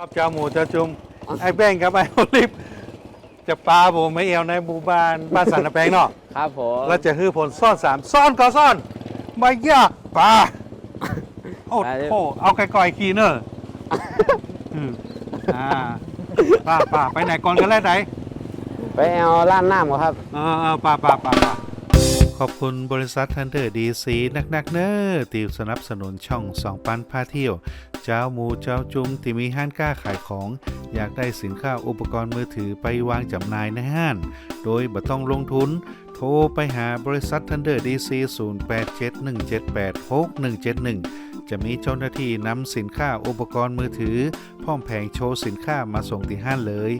ครับเจ้าหมูเจ้าจุมไอ้แป้งกับไอ้โอลิฟจะปลาผมไม่เอวในหมู่บ้านบ้านสันนะแปงเนาะครับผมแล้วจะฮือผลซ่อนสามซ่อนก็ซ่อนไม่ยากปลาโอ้โหเอาไก่ๆกีเนอร์อืมอ่าป้าป้าไปไหนก่อนกันแล้วไหนไปเอาล้านน้ำก่อนครับเออเออป่าป่าป่าป่า ขอบคุณบริษัททันเดอร์ดีซีนักๆเนอร์ที่สนับสนุนช่องสองปันพาเที่ยว เจ้าหมูเจ้าจุงที่มีห้านกล้าขายของ อยากได้สินค้าอุปกรณ์มือถือไปวางจำหน่ายในห้าน โดยบ่ต้องลงทุน รไปหาบริษัททันเดอร์ดีซี0871786171 จะมีเจ้าหน้าที่นำสินค้าอุปกรณ์มือถือ พร้อมแผงโชว์สินค้ามาส่งที่ห้านเลย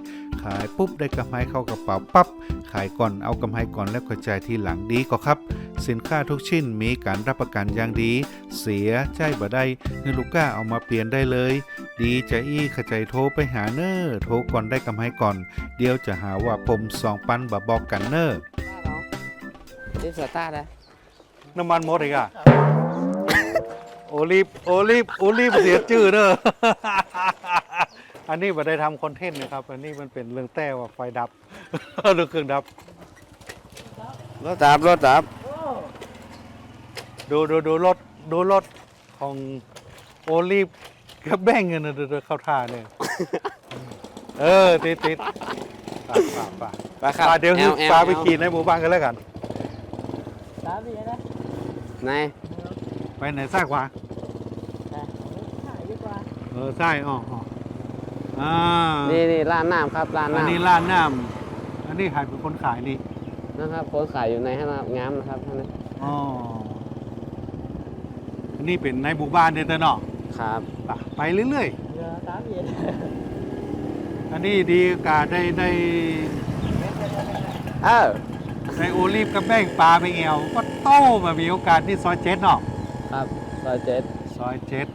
ขายปุ๊บได้กำไรเข้ากระเป๋าปั๊บ ขายก่อนเอากำไรก่อนแล้วก็จ่ายทีหลังดีก็ครับ สินค้าทุกชิ้นมีการรับประกันอย่างดี เสียใจบ่ได้เงินลูกก้าเอามาเปลี่ยนได้เลย ดีใจอี้ขจายโทรไปหาเนอร์โทรก่อนได้กำไรก่อน เดี๋ยวจะหาว่าผมสองปันบ่บอกกันเนอร์ นี่สตาร์ทนะน้ำมันหมดอีกอะ โอลิฟโอลิฟโอลิฟเสียชื่อเนอะ อันนี้บ่ได้ทำคอนเทนต์นะครับ อันนี้มันเป็นเรื่องแต้ว่าไฟดับ เรื่องเครื่องดับ รถจับรถจับดูดูดูรถดูรถของโอลิฟกับแบ่งเงินนะเดี๋ยวเข้าท่าเนี่ย เออติดติดป่าป่าป่าไปครับป่าเดี๋ยวแอคือลแอลปลาไปขี่ในหมู่บ้านกันแล้วกัน ไหนไปไหนซ้ายขวาเออซ้ายอ๋ออ๋ออ่านี่นี่ร้านน้ำครับร้านอันน้ำนี้ร้านน้ำอันนี้ขายเป็นคนขายนี่นะครับ คนขายอยู่ในห้างงามนะครับท่านนะอ๋ออันนี้เป็นในหมู่บ้านเดนเตอร์เนาะครับป่ะไปเรื่อยๆอันนี้ดีกาได้ได้เออ ได้โอลิฟกับแป้งปลาไปเอวก็โตมามีโอกาสที่ซอยเจ็ดเนาะครับซอยเจ็ดซอยเจ็ด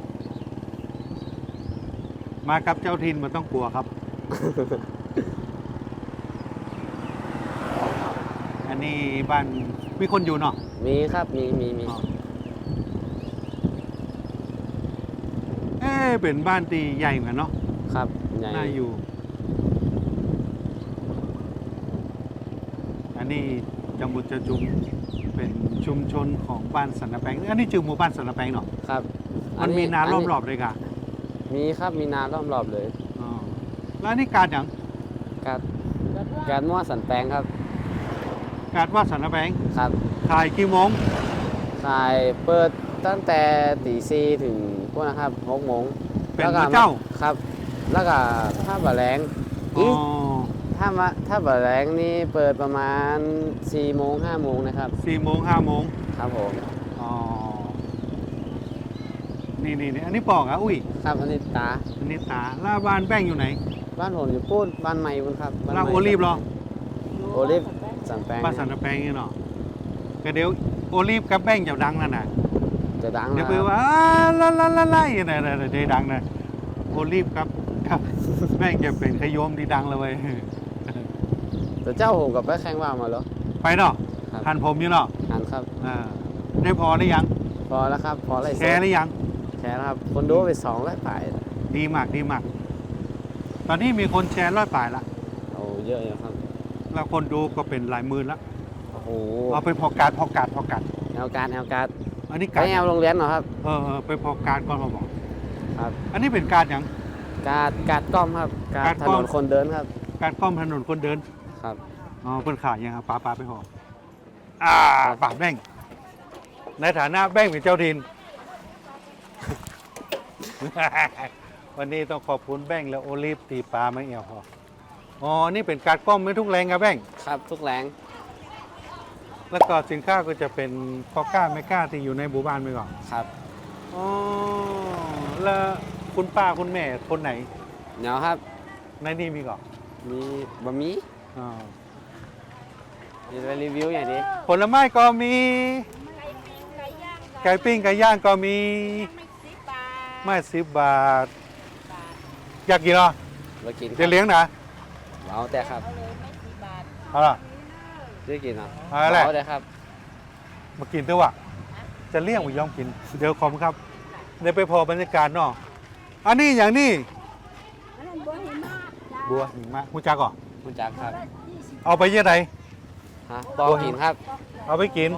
มากับเจ้าทินมันต้องกลัวครับ อันนี้บ้านมีคนอยู่เนาะมีครับมีมีมีอ๋อเอ๊ะเป็นบ้านตีใหญ่เหมือนกันเนาะครับใหญ่น่าอยู่ นนี้จังหวัดจะจุมเป็นชุมชนของบ้านสันนแปงอันนี้จือหมู่บ้านสันนแปงเนาะครับมันมีนาล้อมรอบเลยค่ะมีครับมีนาล้อมรอบเลยอ๋อแล้วอันนี่การอย่างการการมั่วสันแปลงครับ การว่าสันนแปงครับขายกี่โมงขายเปิดตั้งแต่ตีสี่ถึงพวกนะครับหกโมงเป็นแล้วก็พระเจ้าครับ แล้วก็ถ้าบะแรงอ๋อีอ ถ้ามาถ้าบะแรงนี่เปิดประมาณ4ี่โมงห้าโมงนะครับ สี่โมงห้าโมงครับผม อ๋อ นี่นี่นี่อันนี้ปอกอะอุ้ย ครับอันนี้ตา อันนี้ตาแล่าบ้านแป้งอยู่ไหนบ้านผมอยู่พูดบ้านใหม่บุญครับบ้านแล่าใหม่โอลีฟเหรอโอลิฟสันแปลงบ้านสันนแปงนี่เนาะก็เดี๋ยวโอลีฟกับแป้งจะดังนั่นน่ะ จะดังเดี๋ยวนะไปครับว่าอ้าลาลาลาลาอย่างนั้นน่ะเดี๋ยวดังนะโอลีฟครับครับ แป้งจะเป็นขยมที่ดังเลยเว้ย แต่เจ้าผมกับไปแข่งว่าวมาแล้ว ไปเนาะครับทันผมอยู่เนาะหันครับ อ่าได้พอหรือยังพอแล้วครับ พออะไรแชร์หรือยัง แชร์แล้วครับ คนดูไปสองร้อยป่ายดีมากดีมาก ตอนนี้มีคนแชร์ร้อยป่ายละโอ้เยอะอยู่ครับ แล้วคนดูก็เป็นหลายหมื่นละโอ้โหเอาไปพอการพอการพอการแอลการแอลการอันนี้ไปการแอลโรงเรียนเหรอครับ เออเออไปพอการก่อนมาบอกครับ อันนี้เป็นการอย่าง การการกล้อมครับ การการถกล้นอมนคนเดินครับ การก้อมถนนคนเดิน ครับ อ๋อเพิ่นขายยังครับป้าป้าไปพออ่าป้าแบ่งในฐานะแบ่งเป็นเจ้าดิน วันนี้ต้องขอบคุณแบ่งและโอลิฟตีปลาไม่เอวพออ๋อ นี่เป็นการก้อมไม่ทุกแรงครับแบ่ง ครับ ทุกแรงแล้วก็สินค้าก็จะเป็นพอก้าไม่กล้าที่อยู่ในหมู่บ้านไปก่อนครับอ๋อแล้วคุณป้าคุณแม่คนไหน เดี๋ยวครับ ในนี่มีก่อนมีบะหมี่ อ๋อมีไปรีวิวอย่างนี้ผลไม้ก็มี ไก่ปิ้งไก่ย่างไก่ปิ้งไก่ย่างก็มี ไม่สิบบาทไม่สิบบาทอยากกินเหรอมากินคเดี๋รัยวเลี้ยงนะเอาแต่ครับเอาเลยไม่สิบบาทเอาล่ะได้กินเหรอเอาแหละเอาแต่ครับ มากินเถอะวะจะเลี้ยงไม่ยอมกิน เดี๋ยวขอบคุณครับเดี๋ยวไปพอบรรยากาศเนาะอันนี้อย่างนี้บัวหิมะหูจักก่อน คุณจักครับเอาไปยังไงฮะบอกกินครับเอาไปกิน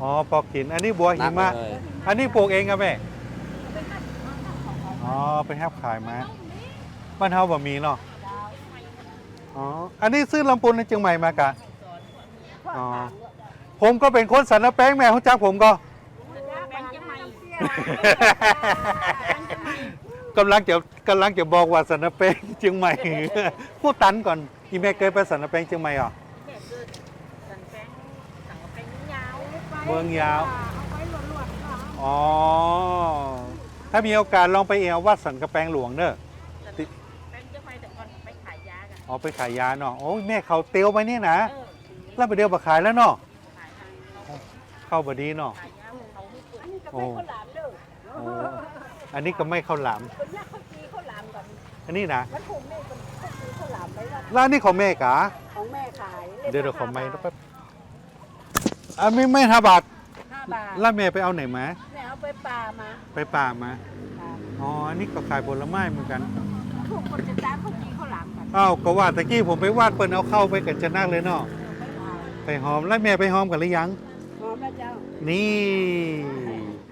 อ๋อปอกกิน อันนี้บัวหิมะ นักเลยอันนี้ปลูกเองครับแม่ อ๋อไปแฮบขายมาบ้านเฮาบ่มีเนาะ อ๋อ อันนี้ซื้อลำปูนในเชียงใหม่มากะ อ๋อ ผมก็เป็นคนสันนแป้งแม่เขาจักผมก็ แบงค์จะไม่ กำลังจะกำลังจะบอกว่าสันนแป้งเชียงใหม่ พูดตันก่อนอีแม่เคยไปสันนแป้งเชียงใหม่เหรอแค่เกิดสันแบงค์สั่งกับแบงค์ยาวเมืองยาว เอาไว้หลวดๆค่ะอ๋อ ถ้ามีโอกาสลองไปเอววัดสันกระแปงหลวงเนอะแบงค์จะไปแต่ก่อนไปขายยากันอ๋อไปขายยาเนาะโอ้ยแม่เขาเตียวไปเนี่ยนะ เออแล้วไปเดียวมาขายแล้วเนาะขายทางเข้าบดีเนาะ ขายยาของเขาไม่เกิดโอ้โอ้ อันนี้ก็ไม่ข้าวหลาม คนยากเขาจีเขาหลามก่อนอันนี้นะมันผมเนี่ยคนเขาจีเขาหลามไว้ว่าแล้วอันนี้ของแม่กะของแม่ขายเดี๋ยวเดี๋ยวของแม่แป๊บอันไม่ไม่ห้าบาทห้าบาทแล้วแม่ไปเอาไหนมาแม่เอาไปป่ามาไปป่ามาป่าอ๋ออันนี้ก็ขายผลไม้เหมือนกันถูกคนจะจ้างเขาจีเขาหลามกันอ้าวก็ว่าตะกี้ผมไปวาดเปิ้นเอาเข้าไปกันจะนักเลยเนาะไปหอมแล้วแม่ไปหอมกันหรือยังหอมแล้วเจ้า นี่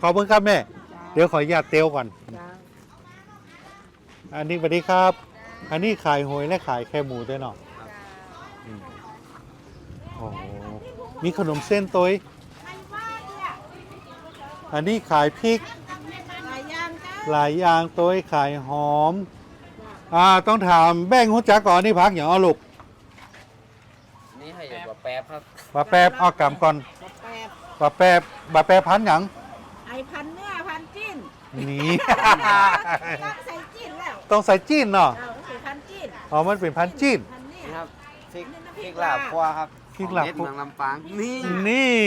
ขอบคุณครับแม่เดี๋ยวขออนุญาตเตียวก่อนจ้าอันนี้สวัสดีครับ อันนี้ขายหวยและขายแค่หมูด้วยเนาะอืมโอ้โหมีขนมเส้นตัวอันนี้ขายพริก หลายอย่างจ้าหลายอย่างตัวขายหอม อ่า ต้องถามแบ่งหัวจักก่อนนี่พักอย่างเอาลูกนี่ให้อยู่กับแป๊บครับบาแป๊บเอากำก่อนแปดบาแป๊บบาแป๊บพันหยัง ไอพันเนื้อพันจิ้ นนี่ต้องใส่จิ้นแล้วต้องใส่จีนเนาะ เอาใส่พันจิ้นอ๋อ มันเป็นพันจีน พันเนี่ย นี่ครับพริกนี่น้ำพพริริกกลาบลาบคั่วครับพริกลาบของเด็ดเมืองลำปางนี่ นี่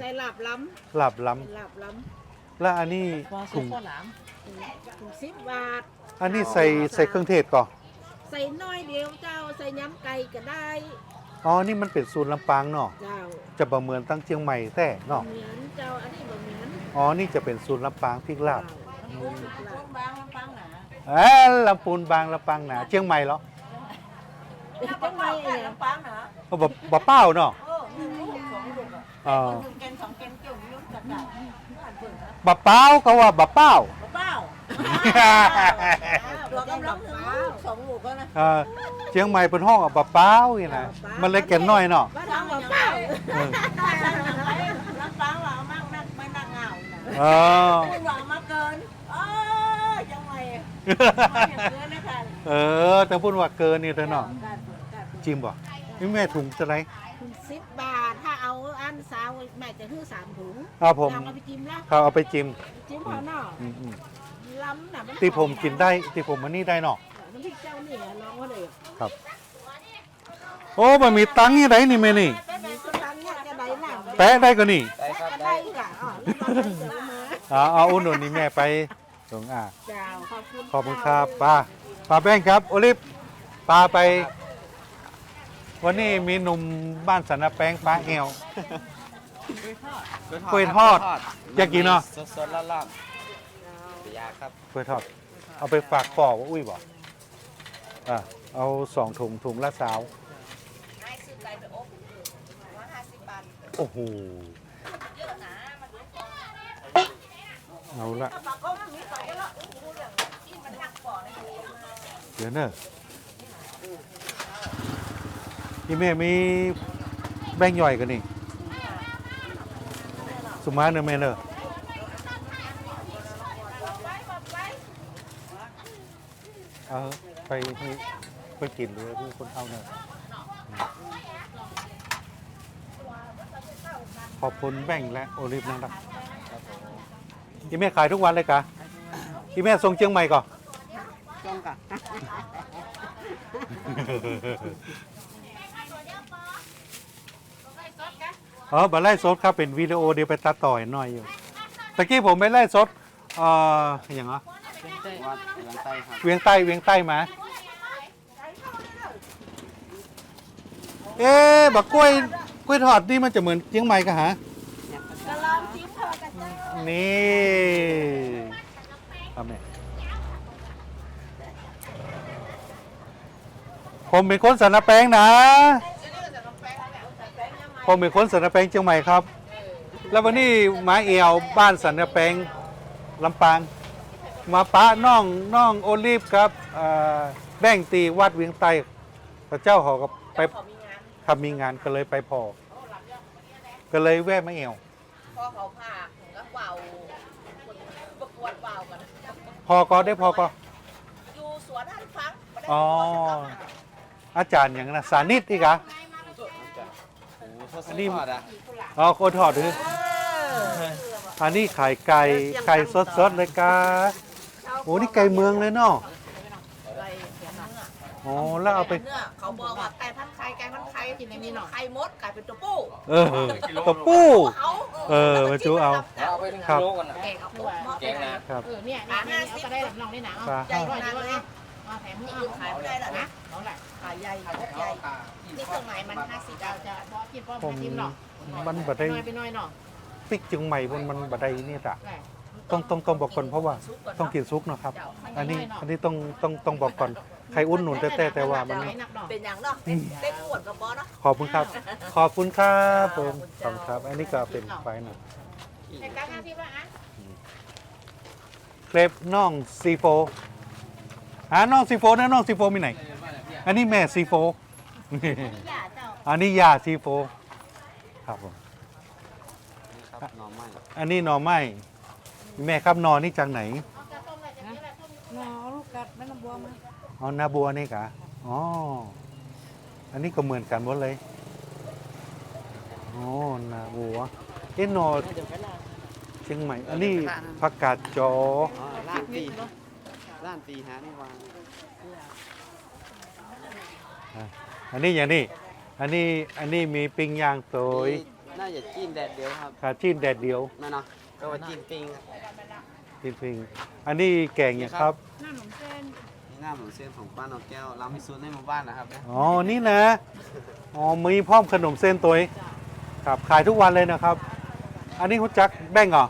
ใส่หลับล้หลับล้ำหลับล้ำแล้วอันนี้ถุงำถึงสิบบาท อันนี้ใส่ใส่เครื่องเทศก่อนใส่น้อยเดียวเจ้า ใส่ย้ำไก่ก็ได้ อ๋อ นี่มันเป็นสูตรลำปางเนาะ เจ้าจะประเมินตั้งเชียงใหม่แต่เนาะ เหมือนเจ้าอันนี้บ่เหมือนอ๋อ นี่จะเป็นสูตรลำปางพริกลาบลำ บางลำบางหนาเอ้ยลำปูนบางลำปางหนาเชียงใหม่เหรอจังไงเนี่ยลำบางหนาเอาบ่บ่เป้าเนาะเออหนึ่งลูกสองลูกอะอ๋อหนึ่งแกนสองแกนเกี่ยวยุ่งจัดการผ่านเพิ่งนะบ่เป้าก็ว่าบ่เป้าเป้าตัวกำลังหนึ่งลูกสองลูกก็นะเออเชียงใหม่เป็นห้องอะบ่เป้าอย่างนะมันเลยแก่นน้อยเนาะบ้านเราบ่เป้าเออลำบางเรามากนักไม่นักเหงาเออ เกินนะคะเออแต่พูดว่าเกินนี่เถอะเนาะจิมบ่นี่แม่ถุงจะไรคุณสิบบาทถ้าเอาอันสาวแม่จะฮื้อสามถุงเอาผมลองเอาไปจิ้มละเขาเอาไปจิ้มจิ้มพอเนาะอืมอืมล้ำน่ะนที่ผมกินได้ที่ผมมันนี่ได้เนาะน้ำพริกเจ้านี่ลองว่าเลยครับ โอ้มันมีตังค์ยังไงนี่แม่นี่มีสุดท้ายเนี่ยจะได้หนังแปะได้ก็นี่ได้ครับได้ได้ค่ะอ๋อแล้วก็ได้เสริมมาเอาเอาอุ่นนนี่แม่ไป ส่งอ่าเจ้าขอบคุณขอบคุณครับป้าป้าแป้งครับ โอลิฟป้าไป วันนี้มีหนุ่มบ้านสันนะแป้งป้าเอว กล้วยทอดอยากกินเนอะ สดๆร้อนๆปิยาครับกล้วยทอด เอาไปฝากปอว่าอุ้ยบอกอะเอาสองถุงถุงละสาว ให้ซื้อไก่ไปอบร้อยห้าสิบบาทโอ้โห เยอะนะมันดูก่อน เอาละเดี๋ยวเนอะพี่แม่มีแบ่งย่อยกันนี่ สุมาเนอะแม่เนอะเอาไปไปกินเลยพี่คนเท่าเนอะขอบคุณแบ่งและโอลิฟนะครับ พี่แม่ขายทุกวันเลยกะพี่แม่ส่งเชียงใหม่ก่อนจ้องกับอ๋อบัไล่สดครับเป็นวิดีโอเดี๋ยวไปตัดต่อให้หน่อยอยู่ตะกี้ผมไปไล่สดเอ่ออย่างเหรอวัดเมืองใต้ครับเวียงใต้เวียงใต้มาเอ๊ะบักกล้วยกล้วยทอดนี่มันจะเหมือนเชียงใหม่กะฮะ กระลองจิ้มเธอกันจ้า นี่ทำเนี่ยผมเป็นคนสันนแปงนะ ผมเป็นคนสันนแปงเชียงใหม่ครับ แล้ววันนี้มาเอวบ้านสันนแปงลำปาง มาปะน้องน้องโอลิฟครับแบ่งตีวัดเวียงไตพระเจ้าเขาก็ไปทำมีงานก็เลยไปพอ ก็เลยแวะมาเอวพอเขาพา แล้วเป่าประกวดเป่ากันพอก็ได้พอก็ อยู่สวนท่านฟังบ่ได้อ๋ออาจารย์อย่างนะสานิตอีกอะอันนี้อ๋อโคตรถอดถืออันนี้ขายไก่ไก่สดๆเลยกาโอ้นี่ไก่เมืองเลยเนาะ อะไรเสียงเนื้ ออ๋อแล้วเอาไป เนื้อเขาบอกว่าไก่พันไข่ไก่พันไข่กินในนี้หน่อยไข่มดไก่เป็นตัวปู้เออตะปู้เขาเออมาจูเอา เอาไปถึงครับโลกันนะแกงเอาปุ๊บหม้อแกงนะครับเออเนี่ยเนี่ยเนี่ยเอาก็ได้ลำลองได้หนังปลาเอาใหญ่กว่านี้ว่าเอาแถมมือนี่เอาคือขายไม่ได้แล้วนะเอาแหละขายใหญ่ขายใหญ่นี่เครื่องหมายมันห้าสิบเราจะเพาะกินป้อมผมกินหรอกมันบัดได้น้อยไปน้อยเนาะปิกจึงใหม่บนมันบัดได้นี่จ้ะแหละ ต้องต้องต้องบอกก่อนเพราะว่า ต้องกินซุปเนาะครับ อันนี้อันนี้ต้องต้องต้องบอกก่อน ใครอุ่นหนุนแต่แต่แต่ว่ามันไม่หนักดอกเป็นอย่างเนาะเต้นขวดกับบอเนาะขอบคุณครับ ขอบคุณครับผมขอบคุณครับ อันนี้ก็เป็นไฟหนะแต่การงานที่ว่าอะเครปน่องซีโฟหาน่องซีโฟนะน่องซีโฟมีไหน อันนี้แม่ซีโฟอย่าเจ้าอันนี้ยาซีโฟครับผมครับหน่อไม้อันนี้หน่อไม้แม่ครับหนอนี่จากไหน อ๋อนาบัวนี่กะอ๋อ อันนี้ก็เหมือนกันหมดเลย อ๋อนาบัว เอ็นหนอเชียงใหม่ อันนี้ผักกาดจออ๋อร้านตีร้านตีฮะนี่วางอันนี้อย่างนี้ อันนี้ อันนี้มีปิ้งย่างตัวนี่น่าจะจิ้มแดดเดียวครับขาจิ้นแดดเดียวแม่เนาะก็ว่าจิ้มปิ้งปิ้งปิ้ง อันนี้แกงอย่างครับนี่หน้าหมูเส้นของป้าน้องแก้วเรามีซูนในหมู่บ้านนะครับเนี่ยอ๋อ นี่นะ อ๋อ มีพร้อมขนมเส้นตัวเองครับ ขายทุกวันเลยนะครับ อันนี้คุณจักแบ่งเหรอ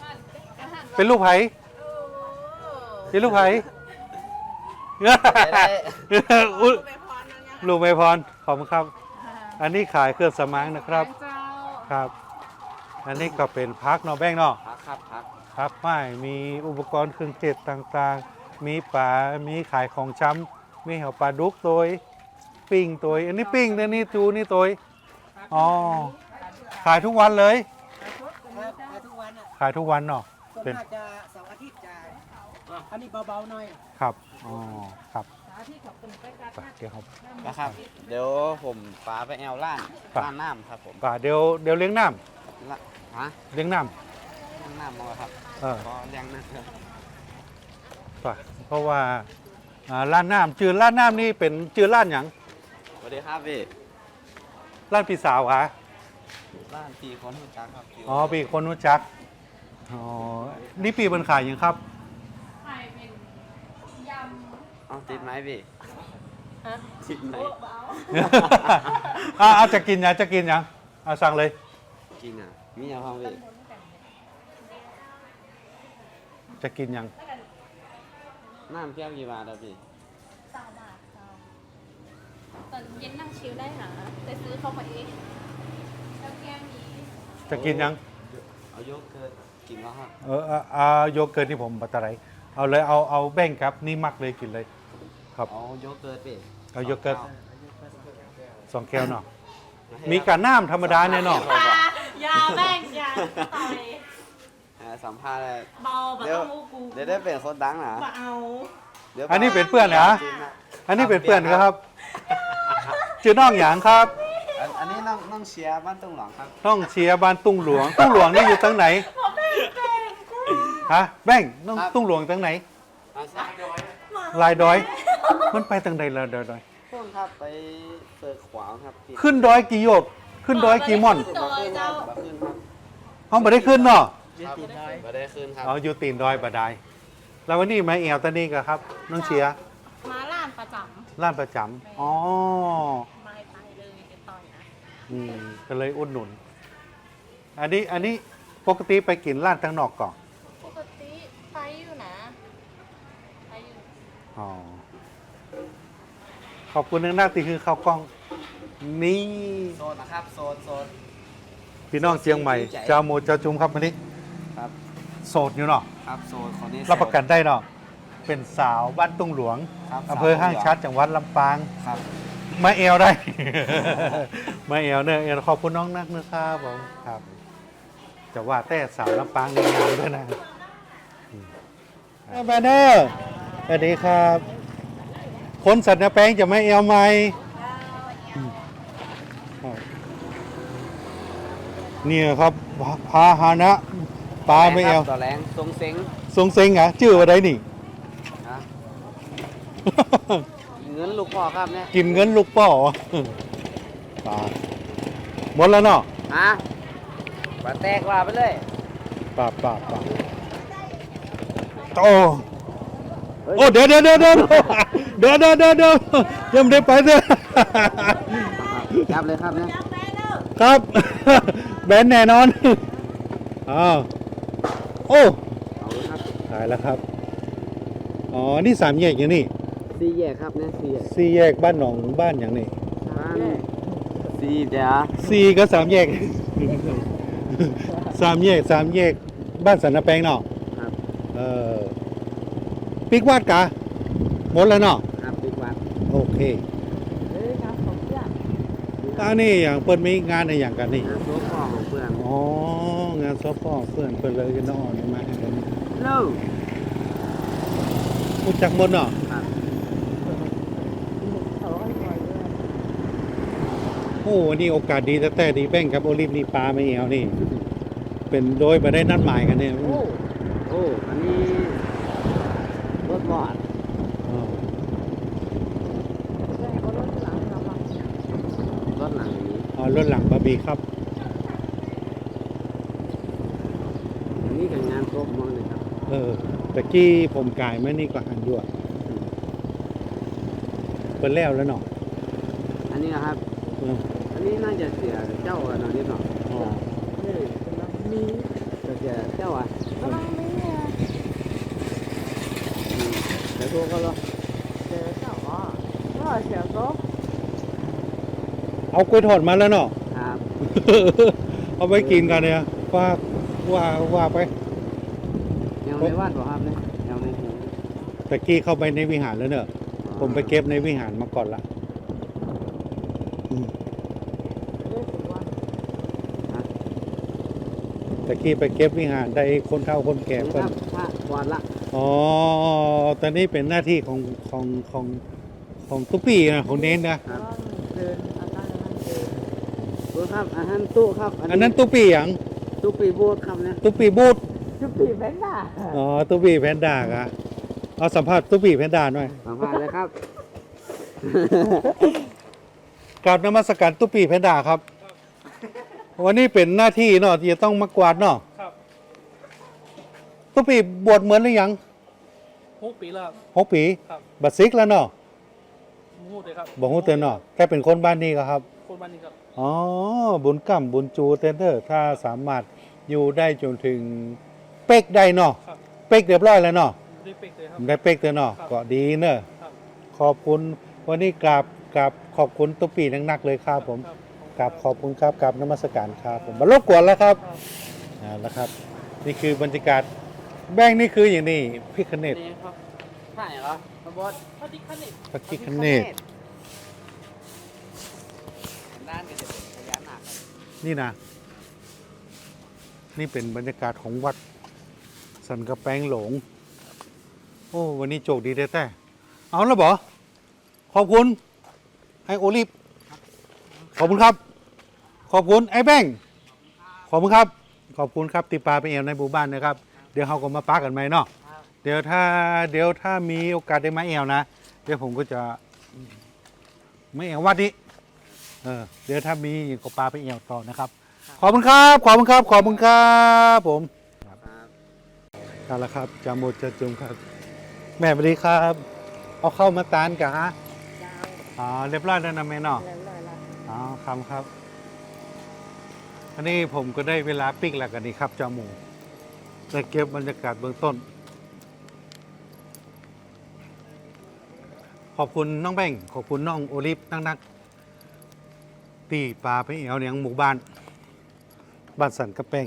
เป็นลูกไผ่เป็นลูกไผ่ อุ๊ยไม่พอนะเนี่ยลูกไม่พร ขอบคุณครับ อันนี้ขายเครื่องสมางนะครับ ครับ อันนี้ก็เป็นพักเนาะแบ่งเนาะพักครับพักพักไม้มีอุปกรณ์เครื่องเจ็ดต่างๆ มีปลามีขายของช้ำมีเหาปลาดุกตัวเองปิ้งตัวเองอันนี้ปิ้งนะนี่จูนี่ตัวเองอ๋อขายทุกวันเลย ขายทุกวันอะขายทุกวันเนาะส่วนเป็นมากจะเสาร์อาทิตย์จะอันนี้เบาๆหน่อยครับอ๋อครับไปเดี๋ยวครับ นะครับ เดี๋ยวผมฟ้าไปแอลล้านครับล้านน้ำครับผมป่าเดี๋ยวเดี๋ยวเลี้ยงน้ละฮะำเลี้ยงน้ล้างน้ำมาครับำเออก็เลี้ยงนะครับ ป่ะเพราะว่าอ่าร้านน้ำจือร้านน้ำนี่เป็นจือร้านหยังสวัสดีครับพี่ร้านพี่สาวคะล้านปีคนรู้จักครับอ๋อปีคนรู้จักอ๋อนี่ปีบันขายหยังครับเอาติดไหมพี่ติดไหมอ่าเอาจะกินยังจะกินยังเอาสั่งเลยกินอะมีอย่างครับพี่ จะกินยัง น้ำแก้วกี่บาทครับพี่สามบาทค่ะตอนเย็นนั่งชิลได้หาแต่ซื้อเข้ามาเองแล้วแก้มนี้จะกินยัง เอายกเกิดกินแล้วครับเออเอาเอาโยเกิร์ตที่ผมบัตรไรเอาเลยเอาเอาแบ่งครับนี่มักเลยกินเลย ครับ เอายกเกิดพี่เอาโยเกิร์ต สองแก้วเนาะมีการน้ำธรรมดาแน่เนอน ยาแม่งยาต่อยอ่า สัมภาษณ์เลยเบาแบบเดี๋ยวต้องมูกูเดี๋ยวได้เป็นคนดังนะมาเอาดี๋ยวอันนี้เป็นเพื่อนเหรอ จริงนะอันนี้เป็นเพื่อนครับ ชื่อน้องหยางครับ อันอันนี้น้องน้องเชียร์บ้านตรงหลังครับ น้องเชียร์บ้านตุ้งหลวง ตุ้งหลวงนี่อยู่ตั้งไหนฮะ แบ่งน้องครับ ตุ้งหลวงตั้งไหนเอาสิลายดอย มันไปตั้งใดลายดอยดอย พุ่นครับไปเปิดขวางครับพี่ขึ้นดอยกี่โยกขึ้นดอยกี่ม่อน ขึ้นมาขึ้นครับมาขึ้นครับ ห้องไม่ได้ขึ้นเนาะ ครับมาได้ขึ้นครับ เอาอยู่ตีนดอยบาดายแล้ววันนี้มาเอวตานี่ก็ครับ น้องเชียร์มาล่านประจร้านประจำอ๋อำไม่ไปเลยจะต่อยนะอืมก็เลยอุดหนุน อันนี้อันนี้ปกติไปกินร้านตั้งนอกก่อนปกติไปอยู่นะไปอยู่อ๋อขอบคุณนักนักที่คือข้าวกล้อง นี่ โซนนะครับ โซนโซน พี่น้องเชียงใหม่ใจเจ้าโมเจ้าจุมครับวันนี้ครับ โสดอยู่เนาะครับโซนของนี้รับประกันได้เนาะเป็นสาวบ้านตุ้งหลวงครับอำเภอห้างชัดจังหวัดลำปาง ครับ มาเอวได้ มาเอวเนอะเอวขอบคุณน้องนักนะครับผมครับจะว่าแต่สาวลำปางในงานด้วยนะแบนเนอร์สวัสดีครับ คนสัตว์นะแป้งจะไม่เอวไหมอืมครับเนี่ยครับพาหานะ ปลาไม่เอวต่อแรงทรงเซ็งทรงเซ็งเหรอะชื่อว่าไดนี่ นะเงินลูกพ่อครับเนี่ยกินเงินลูกป่อปลาหมดแล้วเนาะฮะปลาแตกว่าไปเลยปลาปลาปลาโอ้โอ้เดี๋ยวเดี๋ยวเดี๋ยวเดี๋ยวเดี๋ยวเดี๋ยวเดี๋ยวเดี๋ยวยังไม่ได้ไปเลยจับเลยครับเนี่ยจับแม่เด้อครับ แบนแน่นอนอ้าว โอ้เอาเลยครับตายแล้วครับ อ๋อ นี่สามแยกอย่างนี้สี่แยกครับเนี่ยสี่แยกสี่แยกบ้านหนองบ้านอย่างนี้บ้านสี่เดียวสี่ก็สามแยก สามแยกสามแยก บ้านสันนาแปงเนาะครับเออปิกวาดกะหมดแล้วเนาะครับปิกวัดโอเคเอ้ยครับของเพื่อนอันนี้อย่างเปิ้นมีงานในอย่างกันนี่ งานซอฟต์พ่อเพื่อนเปิ้นเลยกันเนาะนี่มาให้กันเล่ารู้จักหมดเนาะครับเขาก็ให้ปล่อยด้วยโอ้วันนี้โอกาสดีแต่แต่ดีแป้งกับโอลิฟนี่ปลาไม่เอานี่ เป็นโดยมาได้นัดหมายกันเนี่ย โอ้โอ้อันนี้รถบอดอ๋อใช่เขาลดหลังเราอะรถหลังนี้อ๋อรถหลังบาร์บีครับ อันนี้กับงานโต๊ะมองเลยครับ เออตะกี้ผมกายไม่นี่ก็หันด้วยเป็นแล้วแล้วเนาะอันนี้นะครับ เอออันนี้น่าจะเสียเจ้าอะเนาะนิดหน่อยอ๋อเฮ้ยกำลังมีจะเสียเจ้าอะกำลังมีเนี่ยอืมแต่ตัวก็รอเจอเจ้าอะก็เสียซบเอากล้วยทอดมาแล้วเนาะครับ เอาไปกินกันเนี่ยว่าว่าว่าไป ยังไม่วาดหรอครับเนี่ยยังไม่หูตะกี้เข้าไปในวิหารแล้วเนอะผมไปเก็บในวิหารมาก่อนละอืมเอ้ยถึงว่าตะกี้ไปเก็บวิหารได้คนเฒ่าคนแก่นี่เพิ่คนรับพระวาดละอ๋อตอนนี้เป็นหน้าที่ของของของของตุ๊ปี้นะของเน้นนะกำลังเดินอาการกำลังเดินดูครับอันนั้นตู้ครับ อันนั้นตุ๊ปี้หยังตู้ปีโบูดครับเนี่ยตุ๊ปี้บูด จุดปีแพนด้าอ๋อตุ๊ปี้แพนด้าอะเอาสัมภาษณ์ตุ๊ปี้แพนด้าหน่อยสัมภาษณ์เลยครับกราบนมัสการตุ๊ปี้แพนด้าครับ วันนี้เป็นหน้าที่เนาะที่จะต้องมากวาดเนาะครับตุ๊ปี้บวชเหมือนหรือยังหกปีแล้วครับหกปีครับบัดซิกแล้วเนาะพูดเลยครับบอกฮู้เตือนเนาะแค่เป็นคนบ้านนี้ก็ครับ คนบ้านนี้ครับอ๋อบุญกรรมบุญจูเตนเตอร์ ถ้าสามารถอยู่ได้จนถึง เป๊กได้เนาะครับเป๊กเรียบร้อยแล้วเนาะได้เป็กเลยครับ ได้เป๊กเตอร์เนาะครับ ก็ดีเนอะครับขอบคุณวันนี้กราบกราบขอบคุณตุ๊กปีนักๆเลยครับผมครับกราบขอบคุณครับกราบนมัสการครับผมมารบกวนแล้วครับครับอ่าแล้วครับ นี่คือบรรยากาศแบ้งนี่คืออย่างนี้พิคเนตนี่ครับใช่เหรอพระบอสพอดีขั้นนี้พระพิคเนตด้านก็จะเป็นพญานาคครับนี่นะนี่เป็นบรรยากาศของวัด สันกระแปงหลง โอ้ วันนี้โจกดีแต่แต่ เอาแล้วบอขอบคุณ ไอโอลิฟขอบคุณครับ ขอบคุณไอ้แบงขอบคุณครับ ขอบคุณครับติปลาไปเอวในหมู่บ้านนะครับ เดี๋ยวเราก็มาปากันไหมเนาะเดี๋ยวถ้าเดี๋ยวถ้ามีโอกาสได้มาเอวนะ เดี๋ยวผมก็จะไม่เอววัดนี้เออเดี๋ยวถ้ามีก็ปลาไปเอวต่อนะครับ ขอบคุณครับ ขอบคุณครับ ขอบคุณครับผม ครับเอาละครับจามุดจะจุมครับ แม่สวัสดีครับ เอาเข้ามาตานกะฮะดาวอ๋อเรียบร้อยแล้วนะแม่เนาะเรื่อยๆละอ๋อครับครับ อันนี้ผมก็ได้เวลาปิกแล้วกันนี่ครับจามูได้เก็บบรรยากาศเบื้องต้น ขอบคุณน้องแบ่งขอบคุณน้องโอลิฟนักนักๆตีปลาไปเอวเนียงหมู่บ้านบ้านสันกระแปง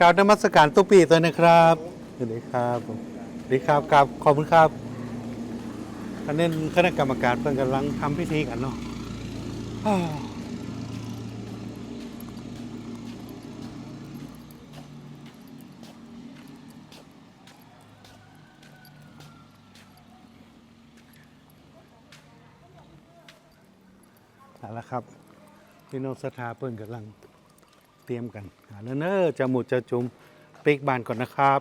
กราวน้ำมัสการตุปีตัวนะครับสวัสดีครับสวัสดีครับครับขอบคุณครับอันนี้คณะกรรมการเพิ่งกำลังทำพิธีกันเนาะอ้วเอาละครับพี่น้องสถาเพิ่นกำลัง เตรียมกันแล้วเนอจะหมุดจะจุมปิกบานก่อนนะครับ